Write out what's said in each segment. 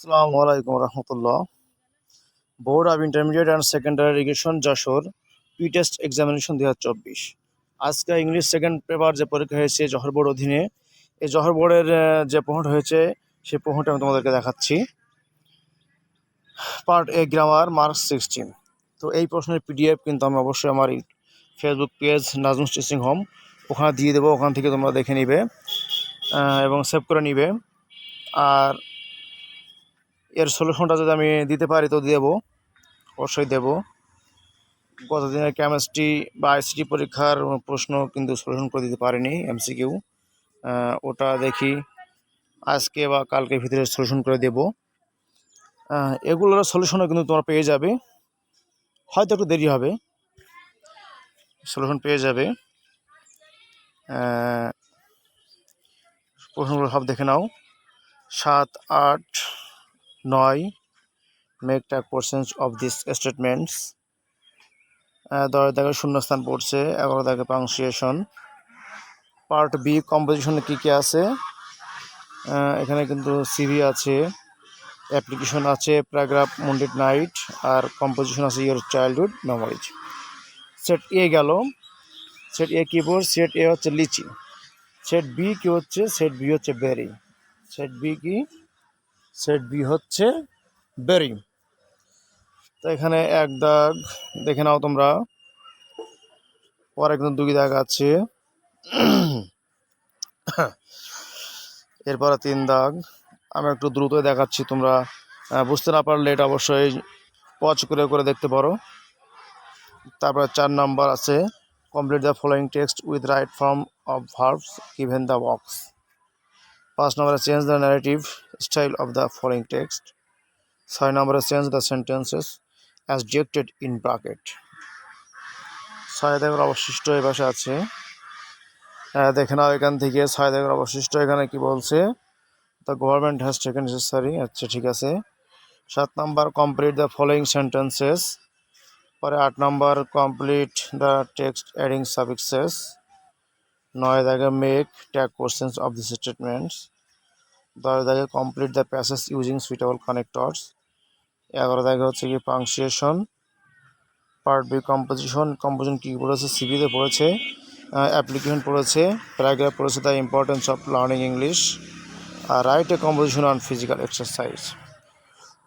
আসসালামু আলাইকুম রহমতুল্লাহ। Board of intermediate and secondary education Jashore pre test examination দু চব্বিশ। আজকে ইংলিশ সেকেন্ড পেপার যে পরীক্ষা হয়েছে জহর বোর্ড অধীনে, এই জহর বোর্ডের যে প্রশ্নটা হয়েছে সেই প্রশ্নটা আমি তোমাদেরকে দেখাচ্ছি। Part A grammar marks sixteen তো এই প্রশ্নের পিডিএফ কিন্তু আমি অবশ্যই আমার Facebook page Nazmus teaching home ওখানে দিয়ে দেবো, ওখান থেকে তোমরা দেখে নিবে এবং সেভ করে নিবে। আর এর সলিউশনটা যদি আমি দিতে পারি তো দেবো, অবশ্যই দেব। গতদিনের কেমিস্ট্রি বা আইসিটি পরীক্ষার প্রশ্ন কিন্তু সলিউশন করে দিতে পারিনি এমসিকিউ ওটা দেখি আজকে বা কালকে ভিতরে সলিউশন করে দেব। এগুলোর সলিউশনও কিন্তু তোমরা পেয়ে যাবে। হয়তো একটু দেরি হবে। সলিউশন পেয়ে যাবে। প্রশ্নগুলো সব দেখে নাও। সাত, আট নয় মেক টাক পোর্শনস অফ দিস স্টেটমেন্টস দশ দাগে শূন্যস্থান পড়ছে, এগারো দাগে পাংশিয়েশন পার্ট বি কম্পোজিশনে কী কী আছে? এখানে কিন্তু সিভি আছে অ্যাপ্লিকেশন আছে প্যারাগ্রাফ মুন্ডেড নাইট আর কম্পোজিশন আছে your childhood memories set A গেল। Set A keyboard set A হচ্ছে লিচি। সেট বি কি হচ্ছে? সেট বি হচ্ছে বেরি সেট বি কি? সেট বি হচ্ছে বেরি তো এখানে এক দাগ, দেখে নাও তোমরা। পরে কিন্তু দুই দাগ আছে। এরপরে তিন দাগ। আমি একটু দ্রুত দেখাচ্ছি তোমরা। বুঝতে না পারলে এটা অবশ্যই পজ করে করে দেখতে পারো। তারপরে চার নাম্বার আছে complete the following text with right form of verbs given the box পাঁচ নম্বরে change the narrative style of the following text ছয় নম্বরে change the sentences as directed in bracket ছয় দাগের অবশিষ্ট এই পাশে আছে। দেখে নাও এখান থেকে ছয় দাগের অবশিষ্ট। এখানে কি বলছে? The government has taken necessary আচ্ছা ঠিক আছে। সাত number complete the following sentences পরে আট number complete the text adding suffixes নয় দাগে make tag questions of this statements দশ দাগে complete the passage using suitable connectors এগারো দাগে হচ্ছে কি punctuation part B composition composition কী পড়েছে? সিভিতে পড়েছে অ্যাপ্লিকেশন পড়েছে প্যারাগ্রাফ পড়েছে the importance of learning English R write a composition on physical exercise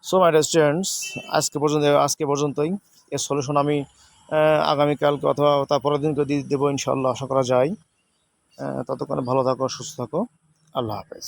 so my students আজকে পর্যন্ত, আজকে পর্যন্তই এর সলিউশন আমি আগামীকালকে অথবা তারপরের দিনকে দিয়ে দেবো ইনশাল্লাহ আশা করা যায়। ততক্ষণে ভালো থাকো, সুস্থ থাকো। আল্লাহ হাফেজ।